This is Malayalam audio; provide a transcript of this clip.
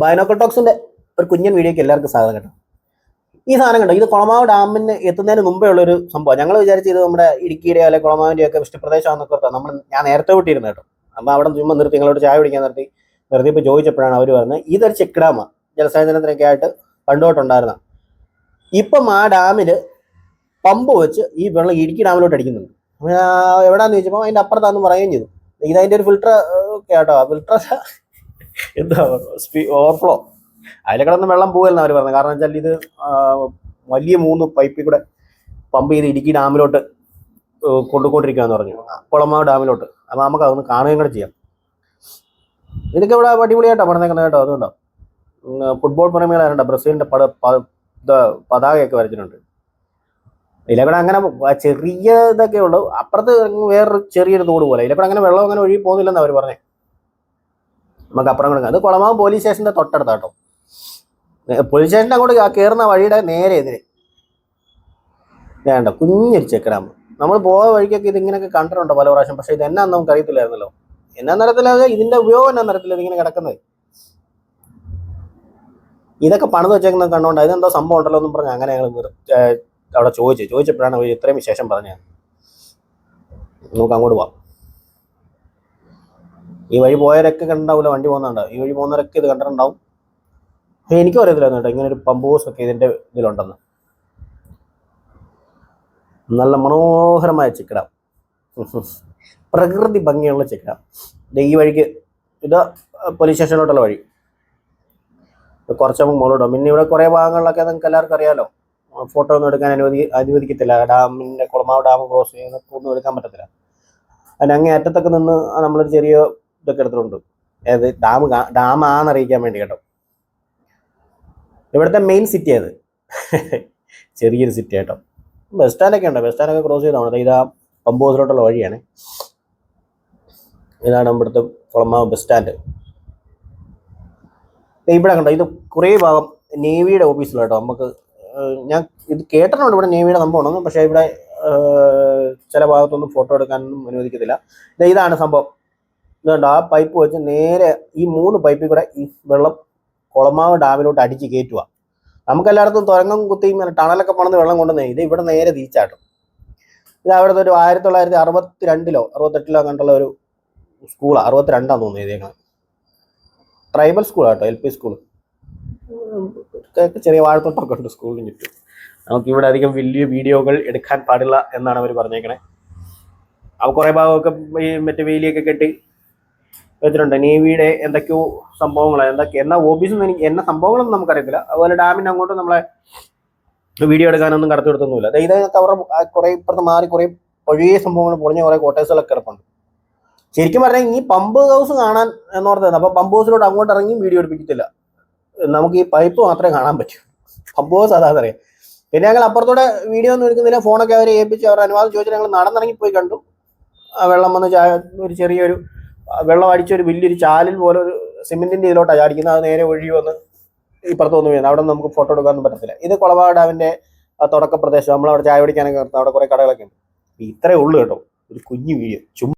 ബൈനോക്കൽ ടോക്സിന്റെ ഒരു കുഞ്ഞൻ വീഡിയോക്ക് എല്ലാവർക്കും സ്വാഗതം കേട്ടോ. ഈ സാധനം കണ്ടോ? ഇത് കുളമാവ് ഡാമിന് എത്തുന്നതിന് മുമ്പേ ഉള്ള ഒരു സംഭവം. ഞങ്ങൾ വിചാരിച്ച് ഇത് നമ്മുടെ ഇടുക്കിയുടെ അല്ലെ കുളമാവിന്റെ ഒക്കെ വൃഷ്ടിപ്രദേശമാണെന്നൊക്കെ ഓർത്താ. നമ്മൾ ഞാൻ നേരത്തെ വിട്ടിരുന്നു കേട്ടോ. അപ്പൊ അവിടെ ചുമ്മാ നിർത്തി ഞങ്ങളോട് ചായ പിടിക്കാൻ നിർത്തി നിർത്തിയപ്പോൾ ചോദിച്ചപ്പോഴാണ് അവർ പറഞ്ഞത് ഇതൊരു ചെക്ക് ഡാമാണ് ജലസേചനത്തിനൊക്കെ ആയിട്ട് പണ്ടുതൊട്ടുണ്ടായിരുന്ന ഇപ്പം ആ ഡാമിൽ പമ്പ് വെച്ച് ഈ വെള്ളം ഇടുക്കി ഡാമിലോട്ട് അടിക്കുന്നുണ്ട്. എവിടെയാണെന്ന് ചോദിച്ചപ്പോൾ അതിന്റെ അപ്പുറത്താന്ന് പറയുകയും ചെയ്തു. ഇതതിന്റെ ഒരു ഫിൽട്ടർ കേട്ടോ ഫിൽട്ടർ എന്താ ഓവർഫ്ലോ അതിലെ കിടന്ന് വെള്ളം പോകല്ലെന്ന് അവർ പറഞ്ഞത്. കാരണം വെച്ചാൽ ഇത് വലിയ മൂന്ന് പൈപ്പിൽ കൂടെ പമ്പ് ചെയ്ത് ഇടുക്കി ഡാമിലോട്ട് ഏഹ് പറഞ്ഞു. കുളമാവ് ഡാമിലോട്ട്. അപ്പോൾ നമുക്ക് അതൊന്ന് കാണുകയും കൂടെ ചെയ്യാം. ഇതൊക്കെ ഇവിടെ അടിപൊളിയായിട്ടാണ് പറഞ്ഞത് കേട്ടോ. അതുകൊണ്ടോ? ഫുട്ബോൾ പ്രേമികളായിട്ട് ബ്രസീലിന്റെ പട പതാകയൊക്കെ വരച്ചിട്ടുണ്ട്. ഇലക്കട അങ്ങനെ ചെറിയ ഇതൊക്കെ ഉള്ളൂ. അപ്പുറത്ത് വേറൊരു ചെറിയൊരു തോട് പോലെ. ഇലക്കട അങ്ങനെ വെള്ളം അങ്ങനെ ഒഴുകി പോകുന്നില്ലെന്ന് അവർ പറഞ്ഞേ. നമുക്ക് അപ്പുറം കൊടുക്കാം. അത് കുളമാവ് പോലീസ് സ്റ്റേഷന്റെ തൊട്ടടുത്ത കേട്ടോ പോലീസ് സ്റ്റേഷന്റെ അങ്ങോട്ട് കയറുന്ന വഴിയുടെ നേരെ എതിരെ. വേണ്ട കുഞ്ഞൊരു ചെക്കടാമ്പ് നമ്മൾ പോയ വഴിക്കൊക്കെ ഇത് ഇങ്ങനെയൊക്കെ കണ്ടിട്ടുണ്ട് പല പ്രാവശ്യം? പക്ഷേ ഇത് എന്നാന്ന് നമുക്ക് അറിയത്തില്ലായിരുന്നല്ലോ. എന്നാ നിരത്തിലത് ഇതിന്റെ ഉപയോഗം എന്നാ നിരത്തില്ല ഇതിങ്ങനെ കിടക്കുന്നത്. ഇതൊക്കെ പണിത് വെച്ചേക്കുന്നത് കണ്ടുകൊണ്ട് അതിനെന്തോ സംഭവം ഉണ്ടല്ലോ എന്നും പറഞ്ഞ് അങ്ങനെ ഞങ്ങൾ അവിടെ ചോദിച്ചു. ചോദിച്ചപ്പോഴാണ് ഇത്രയും വിശേഷം പറഞ്ഞത്. നമുക്ക് അങ്ങോട്ട് പോവാം. ഈ വഴി പോയവരൊക്കെ കണ്ടിട്ടുണ്ടാവില്ല വണ്ടി പോകുന്നുണ്ട് ഈ വഴി പോകുന്നവരൊക്കെ ഇത് കണ്ടിട്ടുണ്ടാവും. എനിക്കും അറിയത്തില്ലായിരുന്നു കേട്ടോ ഇങ്ങനെ ഒരു പമ്പ് ഹൗസ് ഒക്കെ ഇതിന്റെ ഇതിലുണ്ടെന്ന്. നല്ല മനോഹരമായ ചിക്കട പ്രകൃതി ഭംഗിയുള്ള ചിക്കട ഈ വഴിക്ക് ഇത് പോലീസ് സ്റ്റേഷനിലോട്ടുള്ള വഴി. കുറച്ച് മുകളിലോട്ടോ പിന്നെ ഇവിടെ കുറേ ഭാഗങ്ങളിലൊക്കെ നിങ്ങൾക്ക് എല്ലാവർക്കും അറിയാലോ. ഫോട്ടോ ഒന്നും എടുക്കാൻ അനുവദി അനുവദിക്കത്തില്ല. ഡാമിന്റെ കുളമാവ് ഡാം ക്രോസ് ചെയ്യുന്ന ഒന്നും എടുക്കാൻ പറ്റത്തില്ല. അതിന് അങ്ങേ അറ്റത്തൊക്കെ നിന്ന് നമ്മളൊരു ചെറിയ ഇതൊക്കെ എടുത്തിട്ടുണ്ട്. ഏത്? ഡാം ഡാം ആണെന്നറിയിക്കാൻ വേണ്ടി കേട്ടോ. ഇവിടുത്തെ മെയിൻ സിറ്റി അത് ചെറിയൊരു സിറ്റി കേട്ടോ ബസ് സ്റ്റാൻഡൊക്കെ ഉണ്ട്. ബസ് സ്റ്റാൻഡൊക്കെ ക്രോസ് ചെയ്താണ് ഇതാ പമ്പോസിലോട്ടുള്ള വഴിയാണ്. ഇതാണ് ഇവിടുത്തെ കുളമാവ് ബസ് സ്റ്റാൻഡ് ഇവിടെ കണ്ടോ ഇത് കുറേ ഭാഗം നേവിയുടെ കേട്ടോ. നമുക്ക് ഞാൻ ഇത് കേട്ടിട്ടുണ്ട് ഇവിടെ നേവിയുടെ സംഭവമാണെന്ന് പക്ഷേ ഇവിടെ ചില ഭാഗത്തൊന്നും ഫോട്ടോ എടുക്കാനൊന്നും അനുവദിക്കത്തില്ല. ഇതാണ് സംഭവം. ഇതുണ്ട് ആ പൈപ്പ് വെച്ച് നേരെ ഈ മൂന്ന് പൈപ്പിൽ കൂടെ ഈ വെള്ളം കുളമാവ് ഡാമിലോട്ട് അടിച്ച് കയറ്റുക നമുക്ക് എല്ലായിടത്തും തുരങ്കം കുത്തിയും ടണലൊക്കെ പണിത് വെള്ളം കൊണ്ടുവന്നേ ഇത് ഇവിടെ നേരെ തിരിച്ചാട്ടും. ഇത് അവിടുത്തെ ഒരു ആയിരത്തി തൊള്ളായിരത്തി അറുപത്തി രണ്ടിലോ അറുപത്തെട്ടിലോ കണ്ടുള്ള ഒരു സ്കൂളാണ് അറുപത്തിരണ്ടാന്ന് തോന്നുന്നു എഴുതിയേക്കുന്നത് ട്രൈബൽ സ്കൂളാട്ടോ എൽ പി സ്കൂൾ ചെറിയ വാഴത്തോട്ടമൊക്കെ ഉണ്ട് സ്കൂളിന് ചുറ്റും. നമുക്ക് ഇവിടെ അധികം വലിയ വീഡിയോകൾ എടുക്കാൻ പാടില്ല എന്നാണ് അവർ പറഞ്ഞേക്കണേ. അവ കുറേ ഭാഗമൊക്കെ മറ്റേ വേലിയൊക്കെ കെട്ടി വെച്ചിട്ടുണ്ട്. നേവിയുടെ എന്തൊക്കെയോ സംഭവങ്ങൾ എന്തൊക്കെ എന്നാ ഓബീസൊന്നും എനിക്ക് എന്ന സംഭവങ്ങളൊന്നും നമുക്കറിയത്തില്ല. അതുപോലെ ഡാമിന് അങ്ങോട്ട് നമ്മളെ വീഡിയോ എടുക്കാനൊന്നും കടത്തി കൊടുത്തൊന്നുമില്ല. ഇത് അവരുടെ കുറെ ഇപ്പുറത്ത് മാറി കുറെ പഴയ സംഭവങ്ങൾ പൊളിഞ്ഞ കുറെ കോട്ടേഴ്സുകളൊക്കെ കിടപ്പുണ്ട്. ശരിക്കും പറഞ്ഞാൽ ഈ പമ്പ് ഹൗസ് കാണാൻ എന്നോർത്തത് അപ്പൊ പമ്പ് ഹൗസിലോട്ട് അങ്ങോട്ട് ഇറങ്ങി വീഡിയോ എടുപ്പിക്കത്തില്ല. നമുക്ക് ഈ പൈപ്പ് മാത്രമേ കാണാൻ പറ്റൂ. പമ്പ് ഹൗസ് അതാ അറിയാം പിന്നെ ഞങ്ങൾ അപ്പുറത്തോടെ വീഡിയോ ഒന്നും എടുക്കുന്നില്ല. ഫോണൊക്കെ അവരെ ഏൽപ്പിച്ച് അവർ അനുവാദം ചോദിച്ചിട്ട് ഞങ്ങൾ നടന്നിറങ്ങി പോയി കണ്ടു. ആ വെള്ളം വന്ന് ചായ ഒരു ചെറിയൊരു വെള്ളം അടിച്ച ഒരു വലിയൊരു ചാലിൽ പോലെ ഒരു സിമെന്റിന്റെ ഇതിലോട്ടാണ് ചാടിക്കുന്നത്. അത് നേരെ ഒഴുകി വന്ന് ഇപ്പുറത്ത് വന്ന് വീഴുന്നത്. അവിടെ നമുക്ക് ഫോട്ടോ എടുക്കാൻ പറ്റത്തില്ല. ഇത് കുളവാ ഡാമിന്റെ തുടക്ക പ്രദേശം നമ്മൾ അവിടെ ചായ പിടിക്കാനൊക്കെ അവിടെ കുറെ കടകളൊക്കെ ഉണ്ട്. ഇത്രേ ഉള്ളൂ കേട്ടോ. ഒരു കുഞ്ഞു വീഡിയോ